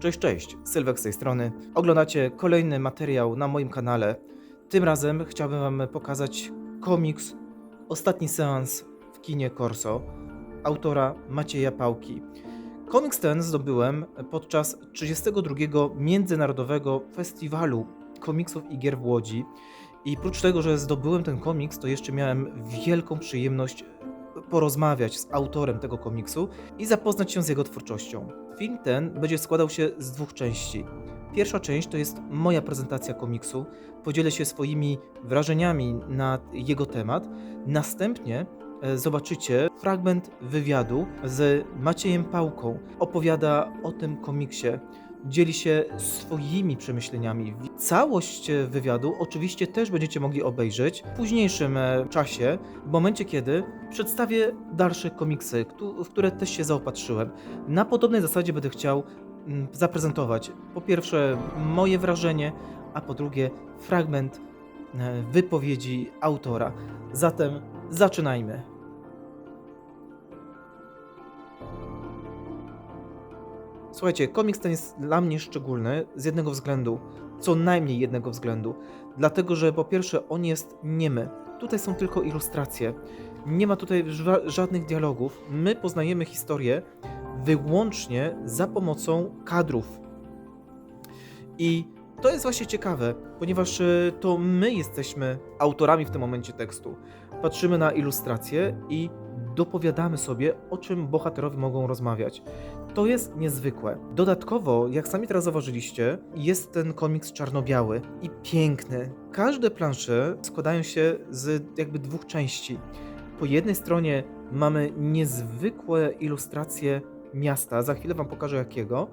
Cześć, cześć, Sylwek z tej strony. Oglądacie kolejny materiał na moim kanale. Tym razem chciałbym Wam pokazać komiks Ostatni seans w kinie Corso autora Macieja Pałki. Komiks ten zdobyłem podczas 32. Międzynarodowego Festiwalu Komiksów i Gier w Łodzi. I prócz tego, że zdobyłem ten komiks, to jeszcze miałem wielką przyjemność porozmawiać z autorem tego komiksu i zapoznać się z jego twórczością. Film ten będzie składał się z dwóch części. Pierwsza część to jest moja prezentacja komiksu. Podzielę się swoimi wrażeniami na jego temat. Następnie e, zobaczycie fragment wywiadu z Maciejem Pałką. Opowiada o tym komiksie, dzieli się swoimi przemyśleniami. Całość e, wywiadu oczywiście też będziecie mogli obejrzeć w późniejszym e, czasie, w momencie kiedy przedstawię dalsze komiksy, w które też się zaopatrzyłem. Na podobnej zasadzie będę chciał mm, zaprezentować po pierwsze moje wrażenie, a po drugie fragment e, wypowiedzi autora. Zatem zaczynajmy. Słuchajcie, komiks ten jest dla mnie szczególny z jednego względu, co najmniej jednego względu. Dlatego, że po pierwsze on jest niemy. Tutaj są tylko ilustracje. Nie ma tutaj ża- żadnych dialogów. My poznajemy historię wyłącznie za pomocą kadrów. I to jest właśnie ciekawe, ponieważ e, to my jesteśmy autorami w tym momencie tekstu. Patrzymy na ilustracje i dopowiadamy sobie, o czym bohaterowie mogą rozmawiać. To jest niezwykłe. Dodatkowo, jak sami teraz zauważyliście, jest ten komiks czarno-biały i piękny. Każde plansze składają się z jakby dwóch części. Po jednej stronie mamy niezwykłe ilustracje miasta, za chwilę wam pokażę jakiego,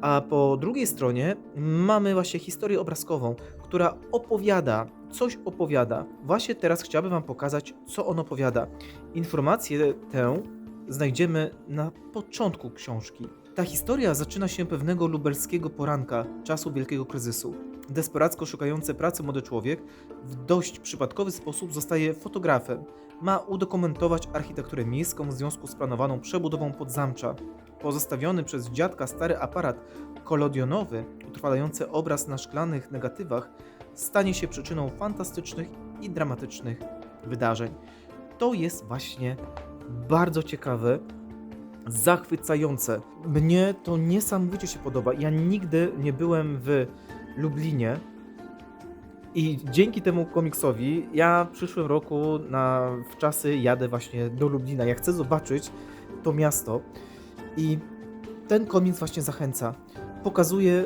a po drugiej stronie mamy właśnie historię obrazkową, która opowiada, coś opowiada. Właśnie teraz chciałbym wam pokazać, co on opowiada. Informację tę znajdziemy na początku książki. Ta historia zaczyna się pewnego lubelskiego poranka, czasu wielkiego kryzysu. Desperacko szukający pracy młody człowiek w dość przypadkowy sposób zostaje fotografem. Ma udokumentować architekturę miejską w związku z planowaną przebudową podzamcza. Pozostawiony przez dziadka stary aparat kolodionowy, utrwalający obraz na szklanych negatywach, stanie się przyczyną fantastycznych i dramatycznych wydarzeń. To jest właśnie bardzo ciekawe, zachwycające. Mnie to niesamowicie się podoba. Ja nigdy nie byłem w Lublinie. I dzięki temu komiksowi ja w przyszłym roku na w czasy jadę właśnie do Lublina. Ja chcę zobaczyć to miasto. I ten komiks właśnie zachęca. Pokazuje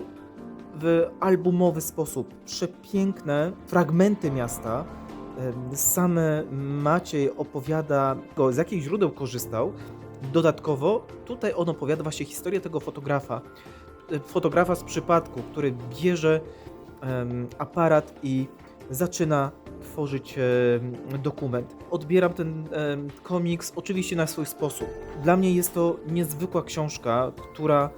w albumowy sposób przepiękne fragmenty miasta. Em, Sam Maciej opowiada, z jakich źródeł korzystał. Dodatkowo tutaj on opowiada właśnie historię tego fotografa. E, Fotografa z przypadku, który bierze em, aparat i zaczyna tworzyć em, dokument. Odbieram ten komiks oczywiście na swój sposób. Dla mnie jest to niezwykła książka, która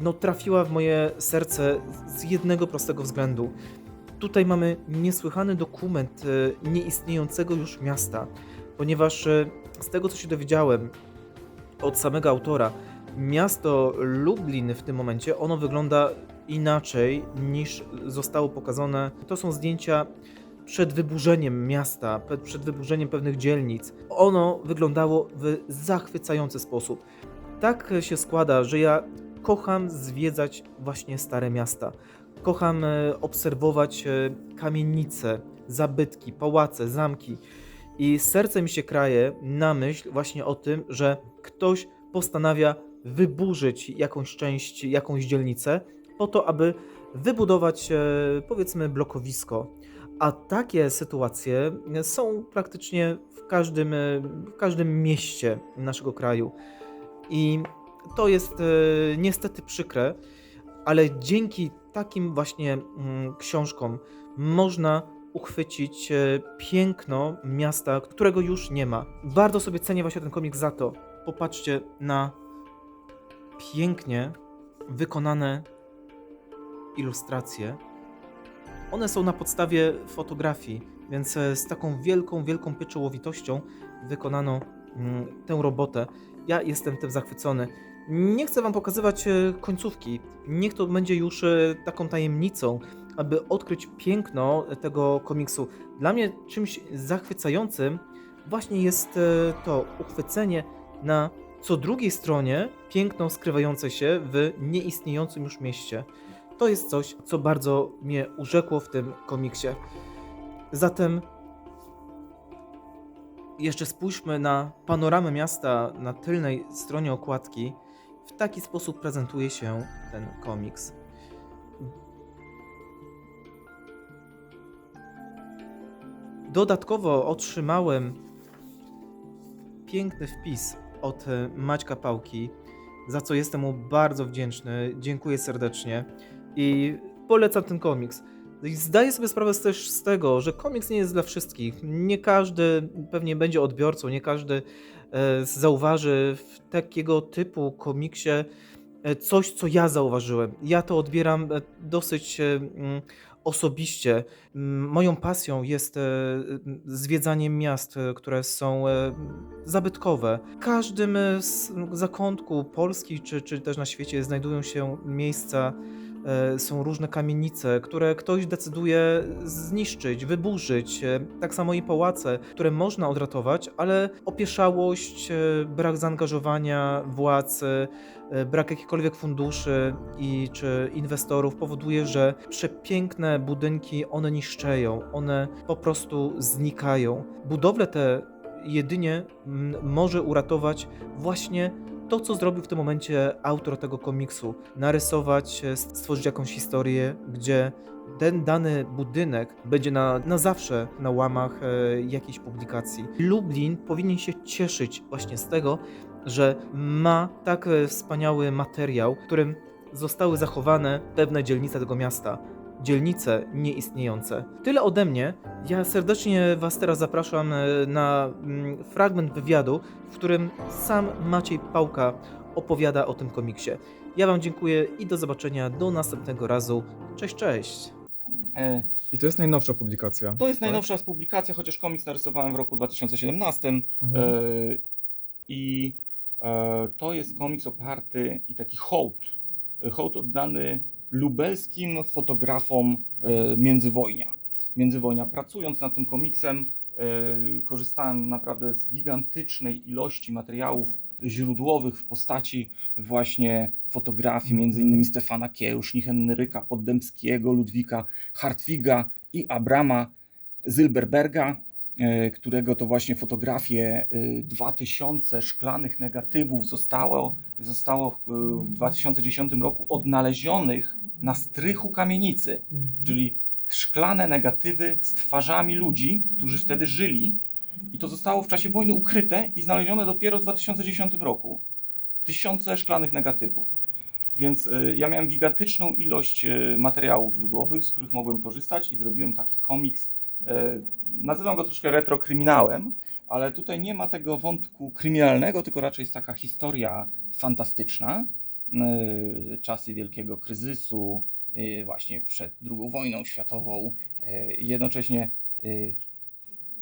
no, trafiła w moje serce z jednego prostego względu. Tutaj mamy niesłychany dokument e, nieistniejącego już miasta, ponieważ e, z tego co się dowiedziałem od samego autora, miasto Lublin w tym momencie ono wygląda inaczej niż zostało pokazane. To są zdjęcia przed wyburzeniem miasta, przed wyburzeniem pewnych dzielnic. Ono wyglądało w zachwycający sposób. Tak się składa, że ja kocham zwiedzać właśnie stare miasta. Kocham e, obserwować e, kamienice, zabytki, pałace, zamki. I serce mi się kraje na myśl właśnie o tym, że ktoś postanawia wyburzyć jakąś część, jakąś dzielnicę, po to, aby wybudować, e, powiedzmy, blokowisko. A takie sytuacje są praktycznie w każdym, e, w każdym mieście naszego kraju. I to jest e, niestety przykre, ale dzięki takim właśnie mm, książkom można uchwycić e, piękno miasta, którego już nie ma. Bardzo sobie cenię właśnie ten komik za to. Popatrzcie na pięknie wykonane ilustracje. One są na podstawie fotografii, więc e, z taką wielką, wielką pieczołowitością wykonano mm, tę robotę. Ja jestem tym zachwycony. Nie chcę wam pokazywać e, końcówki. Niech to będzie już taką tajemnicą, aby odkryć piękno tego komiksu. Dla mnie czymś zachwycającym właśnie jest e, to uchwycenie na co drugiej stronie piękno skrywające się w nieistniejącym już mieście. To jest coś, co bardzo mnie urzekło w tym komiksie. Zatem jeszcze spójrzmy na panoramę miasta na tylnej stronie okładki. W taki sposób prezentuje się ten komiks. Dodatkowo otrzymałem piękny wpis od e, Maćka Pałki, za co jestem mu bardzo wdzięczny. Dziękuję serdecznie i polecam ten komiks. Zdaję sobie sprawę też z tego, że komiks nie jest dla wszystkich. Nie każdy pewnie będzie odbiorcą, nie każdy e, zauważy w takiego typu komiksie coś, co ja zauważyłem. Ja to odbieram e, dosyć e, mm, osobiście. Mm, Moją pasją jest e, m, zwiedzanie miast, e, które są e, zabytkowe. W każdym e, zakątku Polski czy, czy też na świecie znajdują się miejsca, e, są różne kamienice, które ktoś decyduje zniszczyć, wyburzyć. E, Tak samo i pałace, które można odratować, ale opieszałość, e, brak zaangażowania władz, e, e, brak jakichkolwiek funduszy i czy inwestorów powoduje, że przepiękne budynki one niszczeją, one po prostu znikają. Budowle te jedynie może uratować właśnie to, co zrobił w tym momencie autor tego komiksu. Narysować, e, stworzyć jakąś historię, gdzie ten dany budynek będzie na, na zawsze na łamach e, jakiejś publikacji. Lublin powinien się cieszyć właśnie z tego, że ma tak e, wspaniały materiał, którym zostały zachowane pewne dzielnice tego miasta. Dzielnice nieistniejące. Tyle ode mnie. Ja serdecznie Was teraz zapraszam e, na mm, fragment wywiadu, w którym sam Maciej Pałka opowiada o tym komiksie. Ja Wam dziękuję i do zobaczenia do następnego razu. Cześć, cześć. E, I to jest najnowsza publikacja. To jest tak? najnowsza z publikacja, chociaż komiks narysowałem w roku 2017 Mhm. e, i e, to jest komiks oparty i taki hołd, hołd oddany lubelskim fotografom e, międzywojnia. Międzywojnia. Pracując nad tym komiksem e, korzystałem naprawdę z gigantycznej ilości materiałów źródłowych w postaci właśnie fotografii, między innymi Stefana Kiełszni, Henryka Poddębskiego, Ludwika Hartwiga i Abrama Zylberberga, e, którego to właśnie fotografie e, 2000 szklanych negatywów zostało, zostało w 2010 roku odnalezionych na strychu kamienicy, czyli szklane negatywy z twarzami ludzi, którzy wtedy żyli i to zostało w czasie wojny ukryte i znalezione dopiero w 2010 roku. Tysiące szklanych negatywów. Więc y, ja miałem gigantyczną ilość y, materiałów źródłowych, z których mogłem korzystać i zrobiłem taki komiks. y, Nazywam go troszkę retrokryminałem, ale tutaj nie ma tego wątku kryminalnego, tylko raczej jest taka historia fantastyczna. Y, Czasy wielkiego kryzysu, y, właśnie przed II wojną światową, y, jednocześnie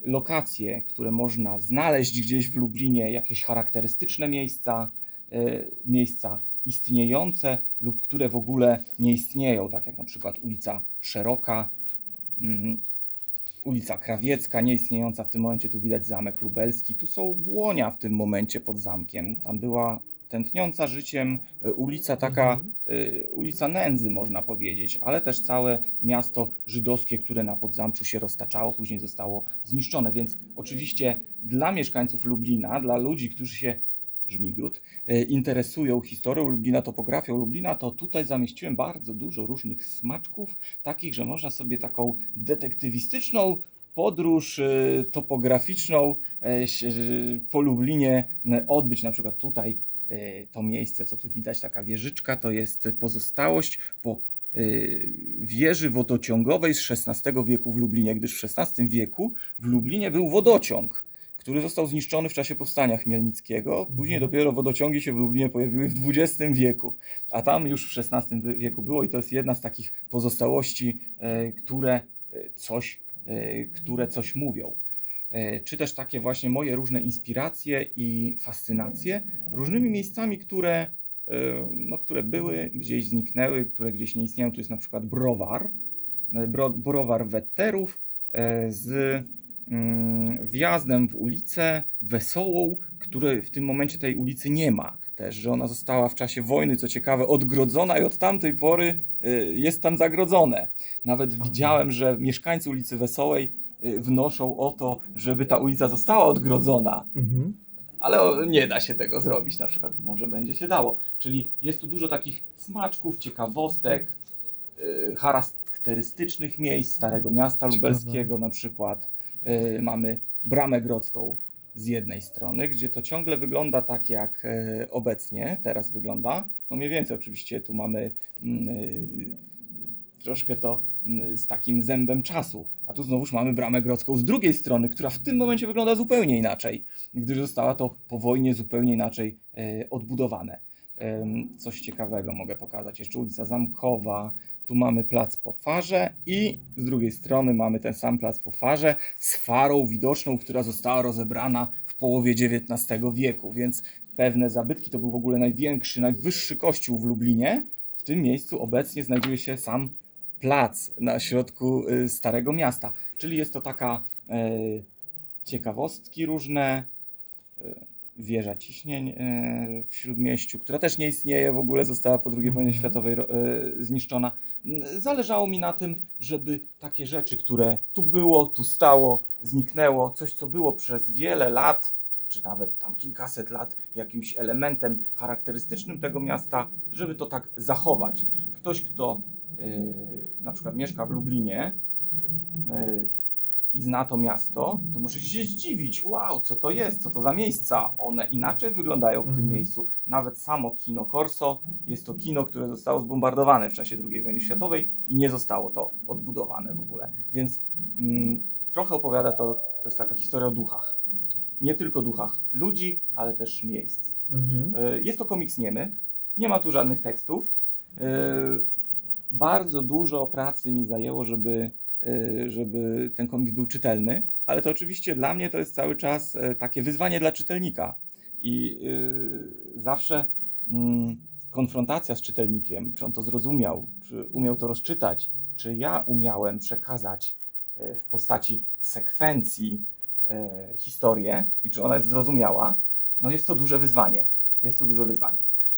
lokacje, które można znaleźć gdzieś w Lublinie, jakieś charakterystyczne miejsca, miejsca istniejące lub które w ogóle nie istnieją, tak jak na przykład ulica Szeroka, mm, ulica Krawiecka, nieistniejąca w tym momencie, tu widać zamek lubelski, tu są błonia w tym momencie pod zamkiem, tam była tętniąca życiem e, ulica taka, Mhm. e, ulica nędzy można powiedzieć, ale też całe miasto żydowskie, które na Podzamczu się roztaczało, później zostało zniszczone, więc oczywiście dla mieszkańców Lublina, dla ludzi, którzy się Żmigród, e, interesują historią Lublina, topografią Lublina, to tutaj zamieściłem bardzo dużo różnych smaczków, takich, że można sobie taką detektywistyczną podróż topograficzną po Lublinie odbyć. Na przykład tutaj to miejsce, co tu widać, taka wieżyczka, to jest pozostałość po e, wieży wodociągowej z XVI wieku w Lublinie, gdyż w XVI wieku w Lublinie był wodociąg który został zniszczony w czasie powstania Chmielnickiego. Później Mhm. dopiero wodociągi się w Lublinie pojawiły w XX wieku, a tam już w XVI wieku było i to jest jedna z takich pozostałości, e, które coś, które coś mówią. E, Czy też takie właśnie moje różne inspiracje i fascynacje różnymi miejscami, które e, no, które były, gdzieś zniknęły, które gdzieś nie istnieją. Tu jest na przykład browar, e, bro, browar Wetterów z mm, wjazdem w ulicę Wesołą, której w tym momencie tej ulicy nie ma. Też, że ona została w czasie wojny, co ciekawe, odgrodzona i od tamtej pory jest tam zagrodzone. Nawet widziałem, że mieszkańcy ulicy Wesołej wnoszą o to, żeby ta ulica została odgrodzona. Mhm. Ale nie da się tego zrobić, na przykład może będzie się dało. Czyli jest tu dużo takich smaczków, ciekawostek, yy, charakterystycznych miejsc Starego Miasta Ciekawe. Lubelskiego na przykład. Yy, mamy Bramę Grodzką z jednej strony, gdzie to ciągle wygląda tak jak yy, obecnie, teraz wygląda. No mniej więcej oczywiście tu mamy yy, troszkę to mm, z takim zębem czasu. A tu znowuż mamy Bramę Grodzką z drugiej strony, która w tym momencie wygląda zupełnie inaczej gdyż została to po wojnie zupełnie inaczej e, odbudowane. Coś ciekawego mogę pokazać. Jeszcze ulica Zamkowa, tu mamy plac po farze i z drugiej strony mamy ten sam plac po farze z farą widoczną, która została rozebrana w połowie XIX wieku, więc pewne zabytki, to był w ogóle największy, najwyższy kościół w Lublinie. W tym miejscu obecnie znajduje się sam plac na środku y, Starego Miasta, czyli jest to taka e, ciekawostki różne, e, wieża ciśnień w Śródmieściu, która też nie istnieje w ogóle, została po II wojnie Mhm. światowej zniszczona. Zależało mi na tym, żeby takie rzeczy, które tu było, tu stało, zniknęło, coś co było przez wiele lat, czy nawet tam kilkaset lat, jakimś elementem charakterystycznym tego miasta, żeby to tak zachować. Ktoś, kto na przykład mieszka w Lublinie, e, i zna to miasto, to może się zdziwić, wow, co to jest, co to za miejsca, one inaczej wyglądają w tym Mhm. miejscu. Nawet samo kino Corso jest to kino, które zostało zbombardowane w czasie II wojny światowej i nie zostało to odbudowane w ogóle. Więc mm, trochę opowiada to, to jest taka historia o duchach. Nie tylko duchach ludzi, ale też miejsc. Mhm. E, Jest to komiks niemy, nie ma tu żadnych tekstów. Bardzo dużo pracy mi zajęło, żeby, e, żeby ten komiks był czytelny, ale to oczywiście dla mnie to jest cały czas e, takie wyzwanie dla czytelnika. I e, zawsze mm, konfrontacja z czytelnikiem, czy on to zrozumiał, czy umiał to rozczytać, czy ja umiałem przekazać w postaci sekwencji historię i czy ona jest zrozumiała, no jest to duże wyzwanie. Jest to duże wyzwanie.